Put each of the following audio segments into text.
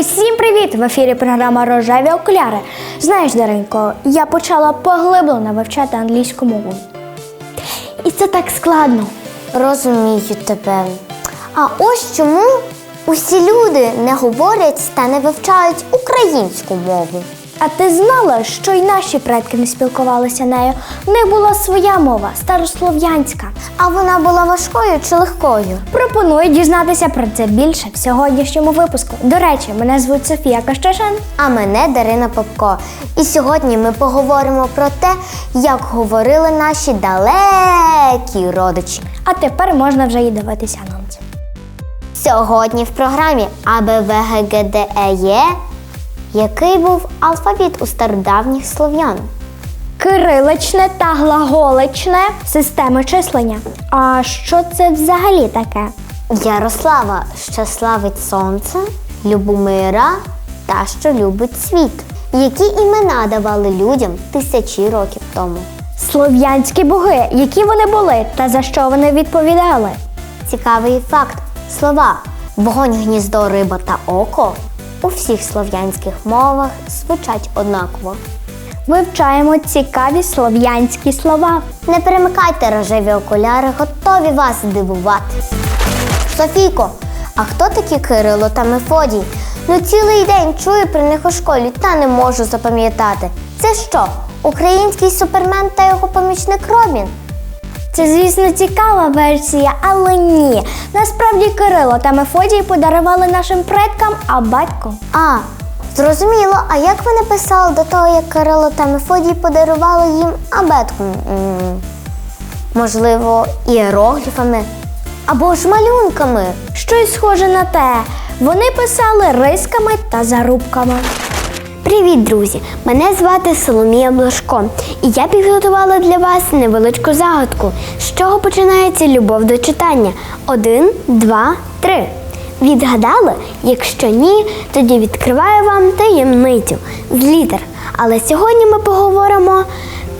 Усім привіт! В ефірі програма Рожеві окуляри. Знаєш, Даренько, я почала поглиблено вивчати англійську мову. І це так складно. Розумію тебе. А ось чому усі люди не говорять та не вивчають українську мову. А ти знала, що й наші предки не спілкувалися нею? В них була своя мова, старослов'янська. А вона була важкою чи легкою? Пропоную дізнатися про це більше в сьогоднішньому випуску. До речі, мене звуть Софія Кащашин. А мене Дарина Попко. І сьогодні ми поговоримо про те, як говорили наші далекі родичі. А тепер можна вже і дивитися анонс. Сьогодні в програмі АБВГДЕЄ, який був алфавіт у стародавніх слов'ян. Кириличне та глаголичне системи числення. А що це взагалі таке? Ярослава, що славить сонце, Любомира та що любить світ. Які імена давали людям тисячі років тому? Слов'янські боги, які вони були та за що вони відповідали? Цікавий факт: слова вогонь, гніздо, риба та око у всіх слов'янських мовах звучать однаково. Вивчаємо цікаві слов'янські слова. Не перемикайте рожеві окуляри, готові вас здивувати. Софійко, а хто такі Кирило та Мефодій? Ну цілий день чую про них у школі та не можу запам'ятати. Це що? Український супермен та його помічник Робін? Це, звісно, цікава версія, але ні. Насправді Кирило та Мефодій подарували нашим предкам абетку. А, зрозуміло, а як вони писали до того, як Кирило та Мефодій подарували їм абетку? М, Можливо, іерогліфами або ж малюнками. Щось схоже на те. Вони писали рисками та зарубками. Привіт, друзі! Мене звати Соломія Блажко, і я підготувала для вас невеличку загадку, з чого починається любов до читання. Один, два, три. Відгадали? Якщо ні, тоді відкриваю вам таємницю з літер. Але сьогодні ми поговоримо,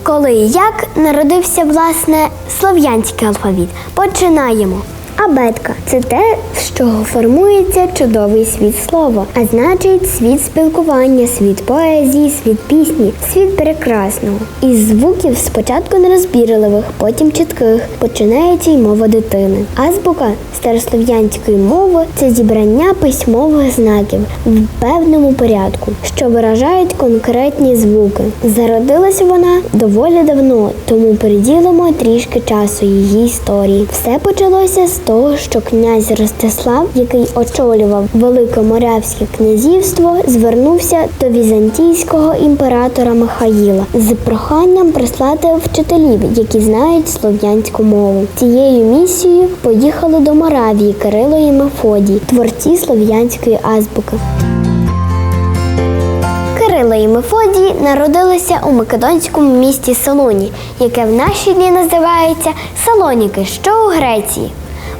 коли і як народився власне слов'янський алфавіт. Починаємо. Абетка це те, з чого формується чудовий світ слова, а значить світ спілкування, світ поезії, світ пісні, світ прекрасного. Із звуків спочатку нерозбірливих, потім чітких, починається й мова дитини. Азбука старослов'янської мови це зібрання письмових знаків в певному порядку, що виражають конкретні звуки. Зародилася вона доволі давно, тому приділимо трішки часу її історії. Все почалося з того, що князь Ростислав, який очолював Великоморявське князівство, звернувся до візантійського імператора Михаїла з проханням прислати вчителів, які знають слов'янську мову. Цією місією поїхали до Моравії Кирило і Мефодій, творці слов'янської азбуки. Кирило і Мефодій народилися у македонському місті Салоні, яке в наші дні називається Салоніки, що у Греції.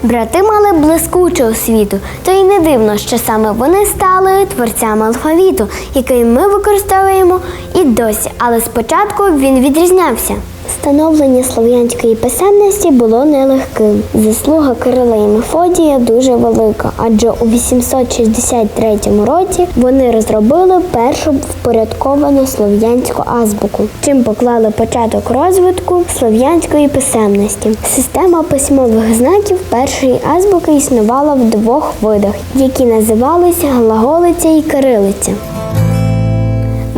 Брати мали блискучу освіту, то й не дивно, що саме вони стали творцями алфавіту, який ми використовуємо і досі, але спочатку він відрізнявся. Становлення слов'янської писемності було нелегким. Заслуга Кирила і Мефодія дуже велика, адже у 863 році вони розробили першу впорядковану слов'янську азбуку, чим поклали початок розвитку слов'янської писемності. Система письмових знаків першої азбуки існувала в двох видах, які називалися глаголиця і кирилиця.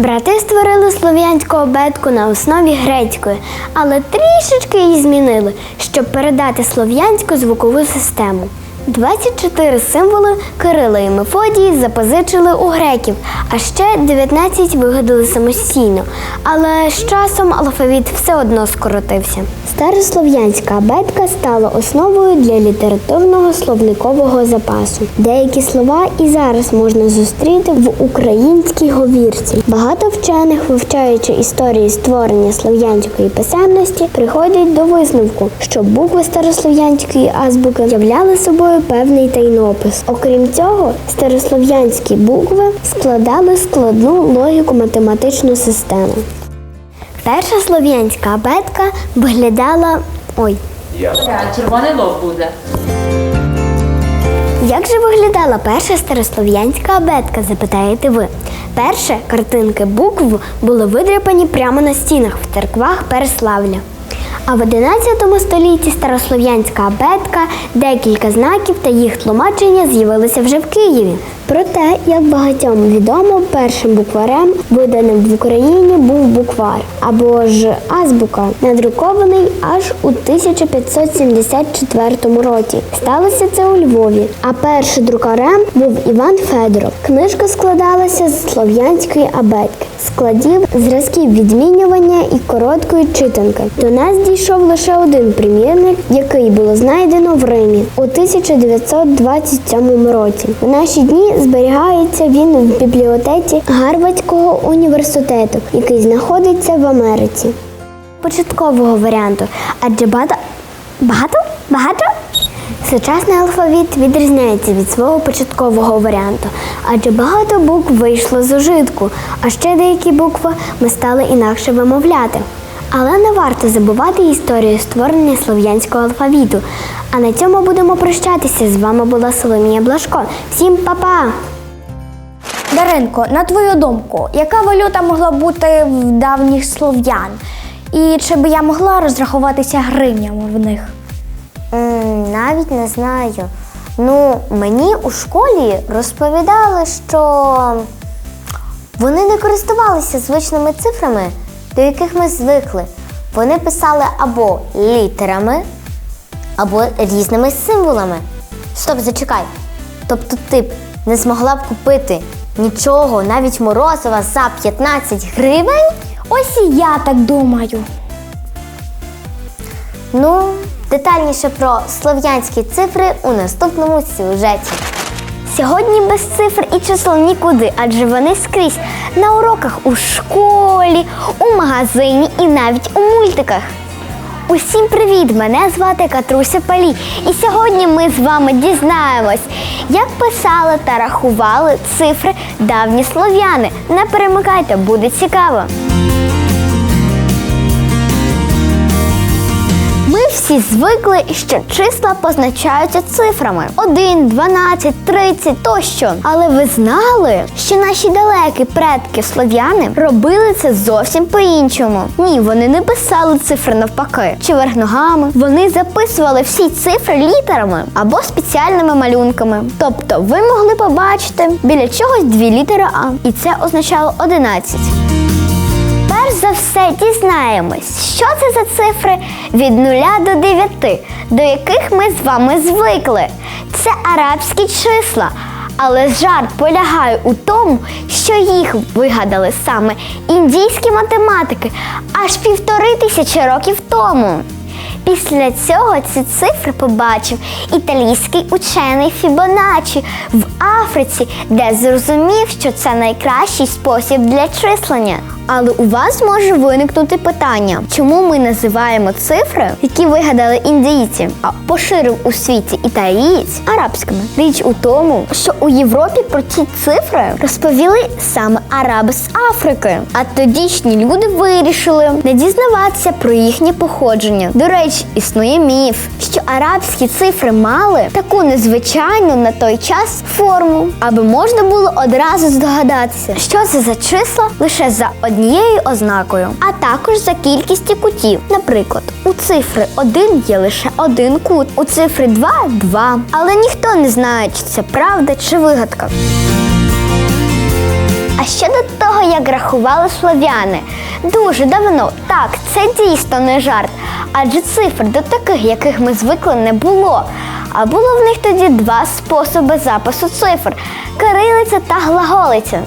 Брати створили слов'янську обетку на основі грецької, але трішечки її змінили, щоб передати слов'янську звукову систему. 24 символи Кирила і Мефодії запозичили у греків, а ще 19 вигадали самостійно. Але з часом алфавіт все одно скоротився. Старослов'янська абетка стала основою для літературного словникового запасу. Деякі слова і зараз можна зустріти в українській говірці. Багато вчених, вивчаючи історії створення слов'янської писемності, приходять до висновку, що букви старослов'янської азбуки являли собою певний тайнопис. Окрім цього, старослов'янські букви складали складну логіко-математичну систему. Перша слов'янська абетка виглядала. Ой, Червоний лоб буде. як же виглядала перша старослов'янська абетка, запитаєте ви? Перше картинки букв були видряпані прямо на стінах в церквах Переславля. А в 11 столітті старослов'янська абетка, декілька знаків та їх тлумачення з'явилися вже в Києві. Проте, як багатьом відомо, першим букварем, виданим в Україні, був буквар або ж азбука, надрукований аж у 1574 році. Сталося це у Львові. А першим друкарем був Іван Федоров. Книжка складалася з слов'янської абетки, складів, зразків відмінювання і короткої читанки. До нас дійшов лише один примірник, який було знайдено в Римі у 1927 році. В наші дні зберігається він в бібліотеці Гарвардського університету, який знаходиться в Америці. Початкового варіанту, адже багато багато багато. Сучасний алфавіт відрізняється від свого початкового варіанту, адже багато букв вийшло з ужитку, а ще деякі букви ми стали інакше вимовляти. Але не варто забувати історію створення слов'янського алфавіту. А на цьому будемо прощатися. З вами була Соломія Блашко. Всім па-па! Даринко, на твою думку, яка валюта могла бути в давніх слов'ян? І чи би я могла розрахуватися гривнями в них? М, навіть не знаю. Ну, мені у школі розповідали, що вони не користувалися звичними цифрами, до яких ми звикли. Вони писали або літерами, або різними символами. Стоп, зачекай. Тобто ти б не змогла б купити нічого, навіть морозива за 15 гривень? Ось і я так думаю. Ну, детальніше про слов'янські цифри у наступному сюжеті. Сьогодні без цифр і чисел нікуди, адже вони скрізь на уроках у школі, у магазині і навіть у мультиках. Усім привіт! Мене звати Катруся Палі. І сьогодні ми з вами дізнаємось, як писали та рахували цифри давні слов'яни. Не перемикайте, буде цікаво. Ми всі звикли, що числа позначаються цифрами 1, 12, 30 тощо. Але ви знали, що наші далекі предки слов'яни робили це зовсім по-іншому. Ні, вони не писали цифри навпаки чи верх ногами. Вони записували всі цифри літерами або спеціальними малюнками. Тобто ви могли побачити біля чогось дві літери А, і це означало 11. Перш за все дізнаємось, що це за цифри від 0 до 9, до яких ми з вами звикли. Це арабські числа. Але жарт полягає у тому, що їх вигадали саме індійські математики аж півтори тисячі років тому. Після цього ці цифри побачив італійський учений Фібоначчі в Африці, де зрозумів, що це найкращий спосіб для числення. Але у вас може виникнути питання, чому ми називаємо цифри, які вигадали індійці, а поширив у світі італієць арабськими. Річ у тому, що у Європі про ці цифри розповіли саме араби з Африки. А тодішні люди вирішили не дізнаватися про їхнє походження. До речі, існує міф, що арабські цифри мали таку незвичайну на той час форму, аби можна було одразу здогадатися, що це за числа лише за однією ознакою, а також за кількістю кутів. Наприклад, у цифри 1 є лише один кут, у цифри 2 – два. Але ніхто не знає, чи це правда чи вигадка. А щодо того, як рахували слов'яни, дуже давно так, це дійсно не жарт, адже цифр до таких, яких ми звикли, не було. А було в них тоді два способи запису цифр кирилиця та глаголиця.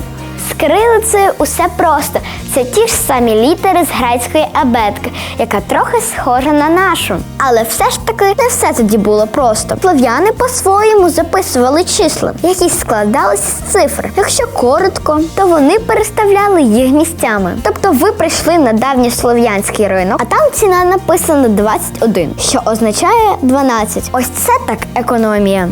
Кирилицею усе просто. Це ті ж самі літери з грецької абетки, яка трохи схожа на нашу. Але все ж таки не все тоді було просто. Слов'яни по-своєму записували числа, які складалися з цифр. Якщо коротко, то вони переставляли їх місцями. Тобто ви прийшли на давньослов'янський ринок, а там ціна написана 21, що означає 12. Ось це так економія.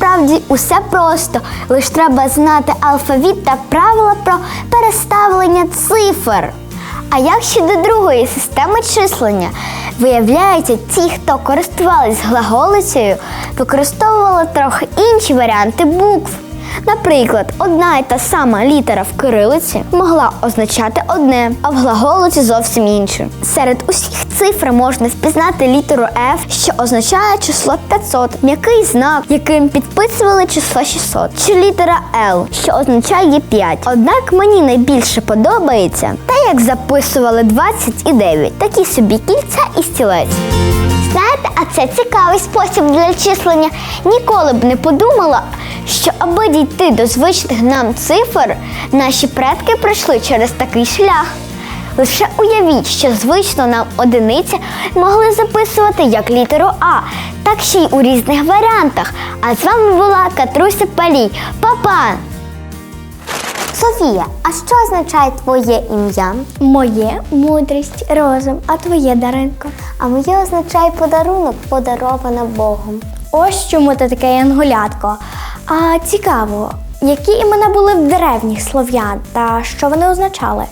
Насправді усе просто. Лише треба знати алфавіт та правила про переставлення цифр. А як щодо другої системи числення? Виявляється, ті, хто користувались глаголицею, використовували трохи інші варіанти букв. Наприклад, одна і та сама літера в кирилиці могла означати одне, а в глаголиці зовсім інше. Серед усіх цифр можна впізнати літеру F, що означає число 500, м'який знак, яким підписували число 600, чи літера L, що означає 5. Однак мені найбільше подобається те, як записували 20 і 9, такі собі кільця і стілець. Знаєте, а це цікавий спосіб для числення. Ніколи б не подумала, що аби дійти до звичних нам цифр, наші предки пройшли через такий шлях. Лише уявіть, що звично нам одиниця могли записувати як літеру А, так ще й у різних варіантах. А з вами була Катруся Палій. Па-па! Софія, а що означає твоє ім'я? Моє мудрість, розум, а твоє Даринко. А моє означає подарунок, подарована Богом. Ось чому ти таке янголятко. А цікаво, які імена були в древніх слов'ян та що вони означали?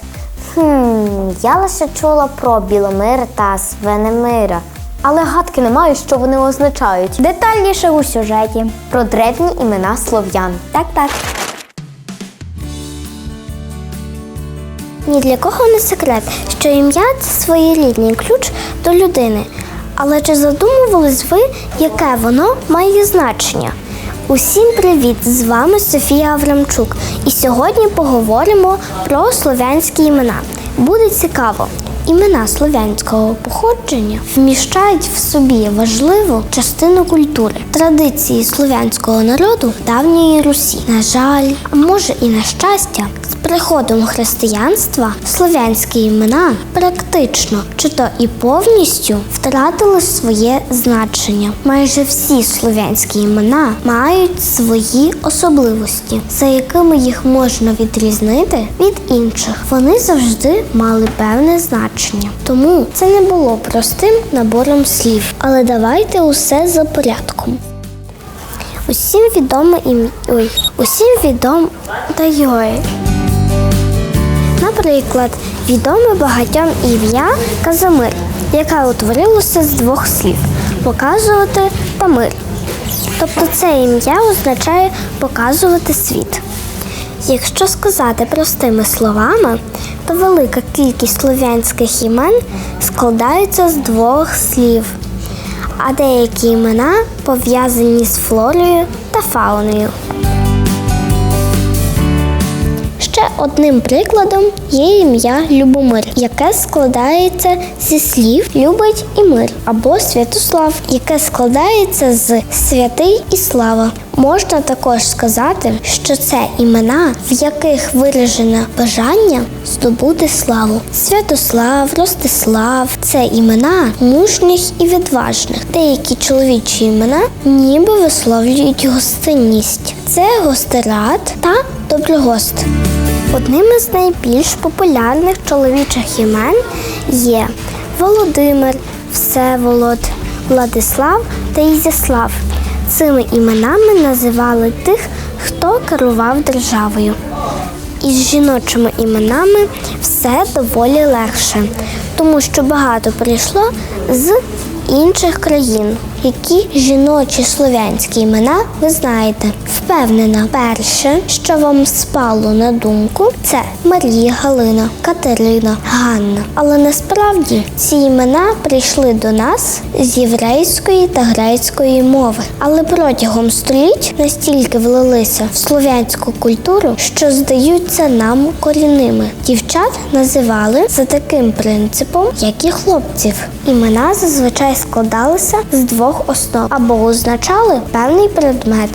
Хм, я лише чула про Біломир та Свенемира, але гадки не маю, що вони означають. Детальніше у сюжеті. Про древні імена слов'ян. Так, так. Ні для кого не секрет, що ім'я це своєрідний ключ до людини. Але чи задумувались ви, яке воно має значення? Усім привіт! З вами Софія Аврамчук. І сьогодні поговоримо про слов'янські імена. Буде цікаво. Імена слов'янського походження вміщають в собі важливу частину культури, традиції слов'янського народу давньої Русі. На жаль, а може і на щастя, приходом християнства слов'янські імена практично чи то і повністю втратили своє значення. Майже всі слов'янські імена мають свої особливості, за якими їх можна відрізнити від інших. Вони завжди мали певне значення. Тому це не було простим набором слів. Але давайте усе за порядком. Усім відоме ім'я. Усім відомо та йой. Наприклад, відоме багатьом ім'я Казимир, яке утворилося з двох слів показувати та мир. Тобто це ім'я означає показувати світ. Якщо сказати простими словами, то велика кількість слов'янських імен складаються з двох слів, а деякі імена пов'язані з флорою та фауною. Ще одним прикладом є ім'я Любомир, яке складається зі слів любить і мир, або Святослав, яке складається з святий і слава. Можна також сказати, що це імена, в яких виражено бажання здобути славу. Святослав, Ростислав це імена мужніх і відважних. Деякі чоловічі імена ніби висловлюють гостинність. Це гостерат та доброгост. Одним із найбільш популярних чоловічих імен є Володимир, Всеволод, Владислав та Ізяслав. Цими іменами називали тих, хто керував державою. Із жіночими іменами все доволі легше, тому що багато прийшло з інших країн. Які жіночі слов'янські імена ви знаєте? Впевнена, перше, що вам спало на думку, це Марія, Галина, Катерина, Ганна. Але насправді ці імена прийшли до нас з єврейської та грецької мови. Але протягом століть настільки влилися в слов'янську культуру, що здаються нам корінними. Дівчат називали за таким принципом, як і хлопців. Імена зазвичай складалися з двох основ або означали певний предмет.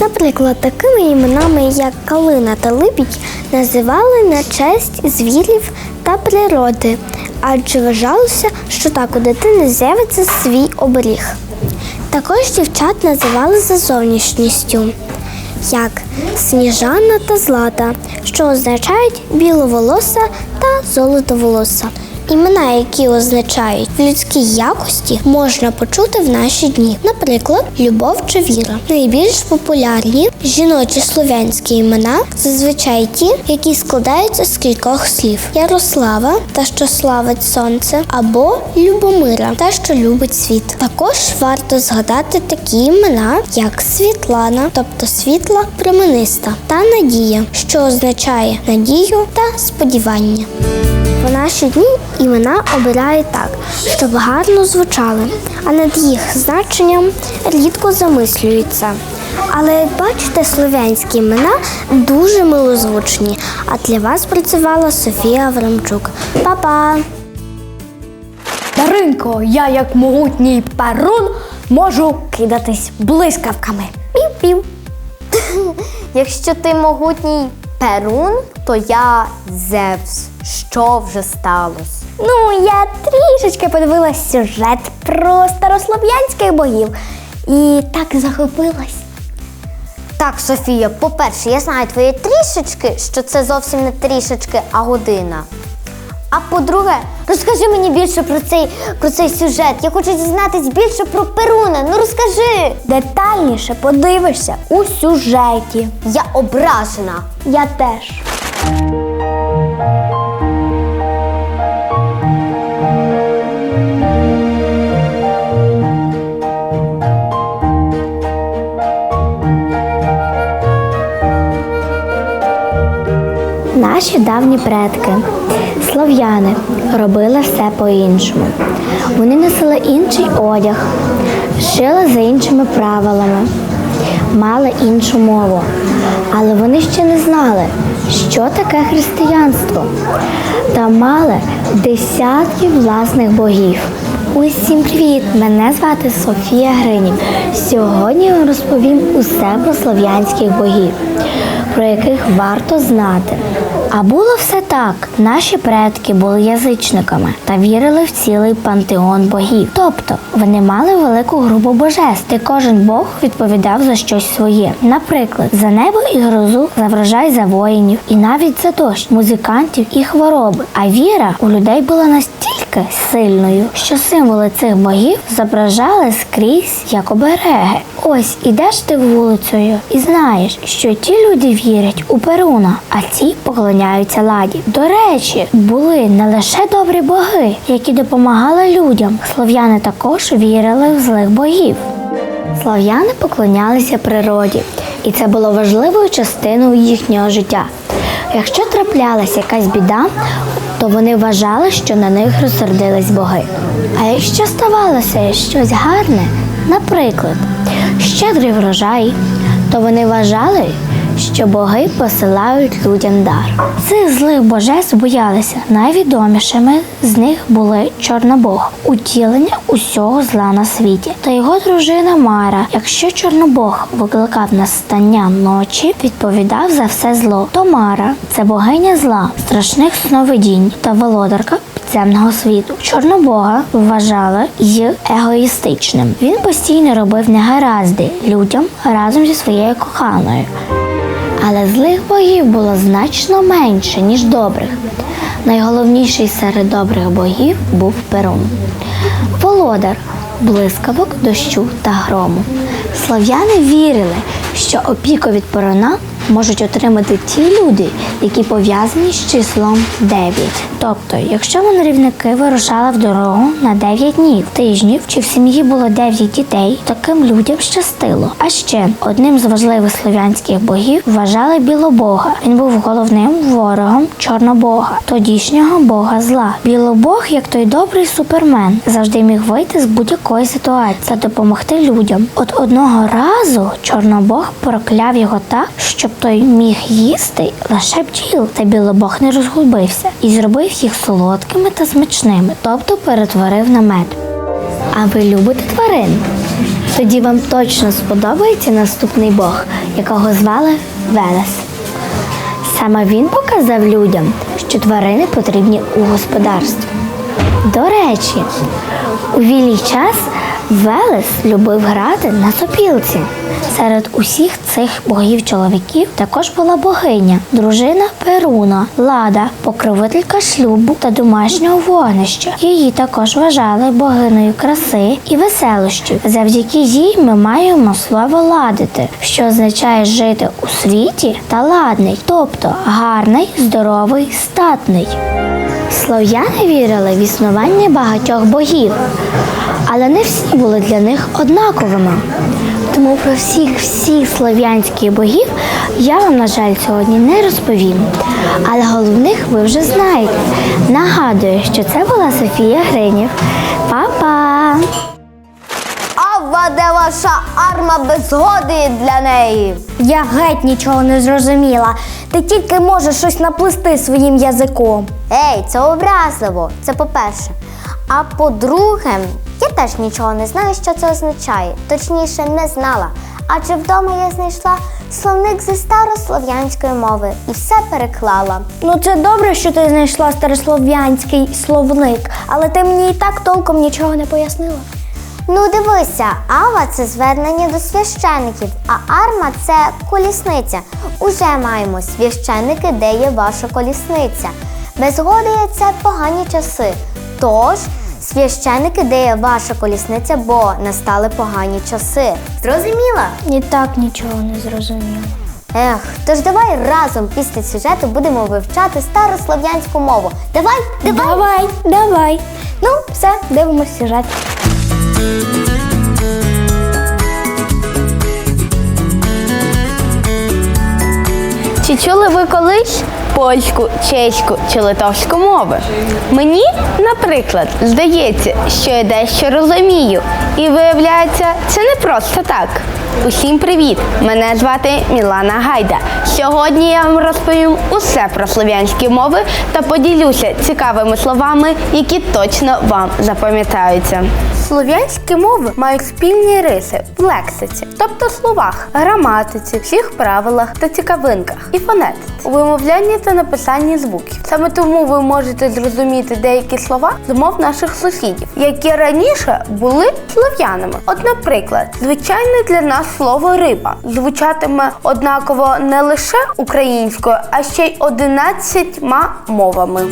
Наприклад, такими іменами, як Калина та Либідь, називали на честь звірів та природи, адже вважалося, що так у дитини з'явиться свій оберіг. Також дівчат називали за зовнішністю, як Сніжана та Злата, що означають біловолоса та золотоволоса. Імена, які означають людські якості, можна почути в наші дні. Наприклад, любов чи віра. Найбільш популярні жіночі слов'янські імена зазвичай ті, які складаються з кількох слів: Ярослава, та що славить сонце, або Любомира, та що любить світ. Також варто згадати такі імена, як Світлана, тобто світла промениста, та Надія, що означає надію та сподівання. Наші дні імена обирають так, щоб гарно звучали, а над їх значенням рідко замислюються. Але як бачите, слов'янські імена дуже милозвучні. А для вас працювала Софія Аврамчук. Па-па! Даринко, я як могутній перун можу кидатись блискавками. Пів-пів. Якщо ти могутній Перун, то я Зевс. Що вже сталося? Ну, я трішечки подивилась сюжет про старослов'янських богів і так захопилась. Так, Софія, по-перше, я знаю твої трішечки, що це зовсім не трішечки, а година. А по-друге, розкажи мені більше про цей, про цей сюжет. Я хочу дізнатись більше про Перуна. Ну розкажи. Детальніше подивишся у сюжеті. Я ображена. Я теж. Наші давні предки, слов'яни, робили все по-іншому. Вони носили інший одяг, жили за іншими правилами, мали іншу мову. Але вони ще не знали, що таке християнство, та мали десятки власних богів. Усім привіт! Мене звати Софія Гринів. Сьогодні я розповім усе про слов'янських богів, про яких варто знати. А було все так: наші предки були язичниками та вірили в цілий пантеон богів. Тобто вони мали велику групу божеств, де кожен бог відповідав за щось своє. Наприклад, за небо і грозу, за врожай за воїнів, і навіть за дощ, музикантів і хвороби. А віра у людей була настільки сильною, що символи цих богів зображали скрізь як обереги. Ось ідеш ти вулицею і знаєш, що ті люди вірять у Перуна, а ці поклоняються ладі. До речі, були не лише добрі боги, які допомагали людям. Слов'яни також вірили в злих богів. Слов'яни поклонялися природі, і це було важливою частиною їхнього життя. Якщо траплялася якась біда, то вони вважали, що на них розсердились боги. А якщо ставалося щось гарне, наприклад, щедрий врожай, то вони вважали, що боги посилають людям дар. Цих злих божеств боялися. Найвідомішими з них були Чорнобог, утілення усього зла на світі, та його дружина Мара. Якщо Чорнобог викликав настання ночі, відповідав за все зло, то Мара це богиня зла, страшних сновидінь та володарка підземного світу. Чорнобога вважали й егоїстичним. Він постійно робив негаразди людям разом зі своєю коханою. Але злих богів було значно менше, ніж добрих. Найголовніший серед добрих богів був Перун. Володар блискавок, дощу та грому. Слов'яни вірили, що опіку від Перуна можуть отримати ті люди, які пов'язані з числом 9. Тобто, якщо мандрівники вирушали в дорогу на 9 днів, тижнів чи в сім'ї було 9 дітей, таким людям щастило. А ще одним з важливих слов'янських богів вважали Білобога. Він був головним ворогом Чорнобога, тодішнього бога зла. Білобог, як той добрий супермен, завжди міг вийти з будь-якої ситуації та допомогти людям. От одного разу Чорнобог прокляв його так, щоб той міг їсти лише бджіл, та білобог не розгубився і зробив їх солодкими та смачними, тобто перетворив на мед. А ви любите тварин? Тоді вам точно сподобається наступний бог, якого звали Велес. Саме він показав людям, що тварини потрібні у господарстві. До речі, у вільний час Велес любив грати на сопілці. Серед усіх цих богів-чоловіків також була богиня, дружина Перуна, Лада, покровителька шлюбу та домашнього вогнища. Її також вважали богинею краси і веселощів. Завдяки їй ми маємо слово ладити, що означає жити у світі та ладний, тобто гарний, здоровий, статний. Слов'яни вірили в існування багатьох богів, але не всі були для них однаковими. Тому про всіх всіх слов'янських богів я вам, на жаль, сьогодні не розповім. Але головних ви вже знаєте. Нагадую, що це була Софія Гринів. Па-па! Авва, де ваша арма без згоди для неї? Я геть нічого не зрозуміла. Ти тільки можеш щось наплести своїм язиком. Ей, це образливо. Це по-перше. А по-друге, я теж нічого не знаю, що це означає. Точніше, не знала. Адже вдома я знайшла словник зі старослов'янської мови і все переклала. Ну, це добре, що ти знайшла старослов'янський словник, але ти мені і так толком нічого не пояснила. Ну, дивися, ава це звернення до священиків, а арма це колісниця. Уже маємо священики, де є ваша колісниця. Безгодія це погані часи. Тож, священики, де ваша колісниця, бо настали погані часи. Зрозуміла? І так нічого не зрозуміла. Ех, тож давай разом після сюжету будемо вивчати старослов'янську мову. Давай, давай! Давай, давай. Ну, все, дивимось сюжет. Чи чули ви колись польську, чеську чи литовську мови? Мені, наприклад, здається, що я дещо розумію. І виявляється, це не просто так. Усім привіт! Мене звати Мілана Гайда. Сьогодні я вам розповім усе про слов'янські мови та поділюся цікавими словами, які точно вам запам'ятаються. Слов'янські мови мають спільні риси в лексиці, тобто словах, граматиці, всіх правилах та цікавинках і фонетиці, у вимовлянні та написанні звуків. Саме тому ви можете зрозуміти деякі слова з мов наших сусідів, які раніше були слов'янами. От, наприклад, звичайне для нас слово риба звучатиме однаково не лише українською, а ще й одинадцятьма мовами.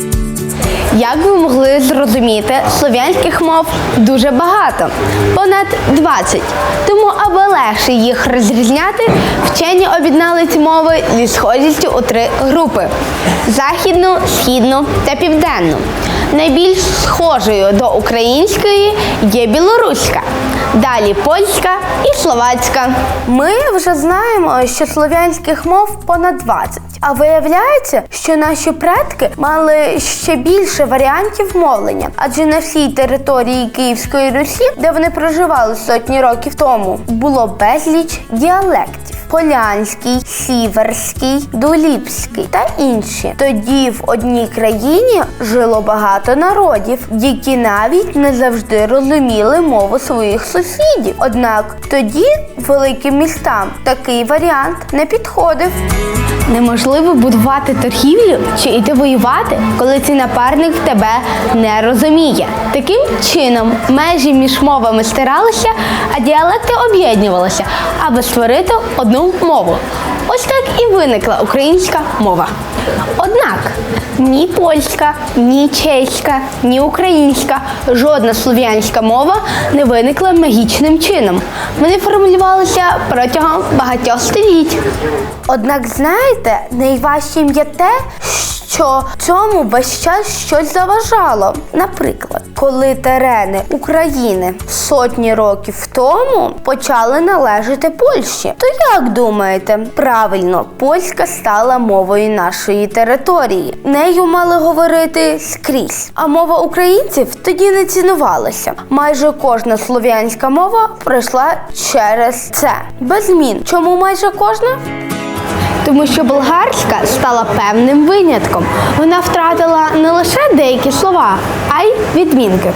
Як ви могли зрозуміти, слов'янських мов дуже багато, понад 20. Тому, аби легше їх розрізняти, вчені об'єднали ці мови зі схожістю у три групи: західну, східну та південну. Найбільш схожою до української є білоруська, далі польська і словацька. Ми вже знаємо, що слов'янських мов понад 20. А виявляється, що наші предки мали ще більше варіантів мовлення, адже на всій території Київської Русі, де вони проживали сотні років тому, було безліч діалектів: полянський, сіверський, доліпський та інші. Тоді в одній країні жило багато народів, які навіть не завжди розуміли мову своїх сусідів. Однак тоді великим містам такий варіант не підходив. Неможливо будувати торгівлю чи йти воювати, коли цей напарник тебе не розуміє. Таким чином межі між мовами стиралися, а діалекти об'єднувалися, аби створити одну мову. Ось так і виникла українська мова. Однак ні польська, ні чеська, ні українська, жодна слов'янська мова не виникла магічним чином. Вони формулювалися протягом багатьох століть. Однак, знаєте, найважчим є те, що цьому весь час щось заважало. Наприклад, коли терени України сотні років тому почали належати Польщі, то як думаєте, правильно, польська стала мовою нашої території. Нею мали говорити скрізь. А мова українців тоді не цінувалася. Майже кожна слов'янська мова пройшла через це. Без змін. Чому майже кожна? Тому що болгарська стала певним винятком. Вона втратила не лише деякі слова, а й відмінки.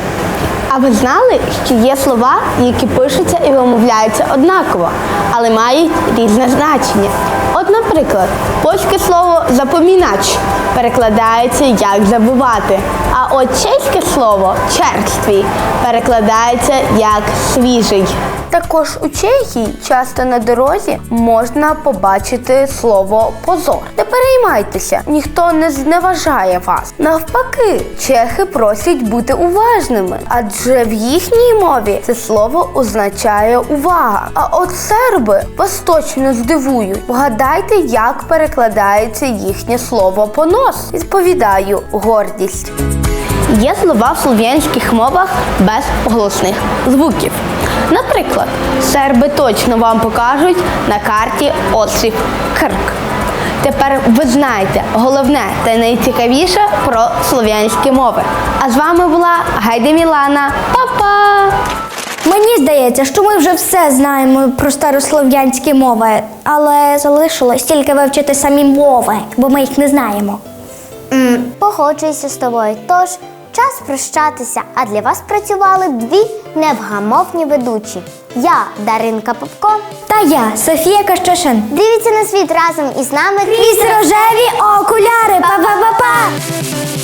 А ви знали, що є слова, які пишуться і вимовляються однаково, але мають різне значення. От, наприклад, польське слово запомінач перекладається як забувати, а от чеське слово черствій перекладається як свіжий. Також у Чехії часто на дорозі можна побачити слово позор. Не переймайтеся, ніхто не зневажає вас. Навпаки, чехи просять бути уважними, адже в їхній мові це слово означає увага. А от серби вас точно здивують. Вгадайте, як перекладається їхнє слово понос. Відповідаю, гордість. Є слова в слов'янських мовах без голосних звуків. Наприклад, серби точно вам покажуть на карті острів Крк. Тепер ви знаєте головне та найцікавіше про слов'янські мови. А з вами була Гайда Мілана. Па-па! Мені здається, що ми вже все знаємо про старослов'янські мови, але залишилось тільки вивчити самі мови, бо ми їх не знаємо. Погоджуюся з тобою. Тож час прощатися. А для вас працювали дві невгамовні ведучі. Я Даринка Попко та я Софія Кащошин. Дивіться на світ разом із нами крізь рожеві окуляри. Па-па-па-па!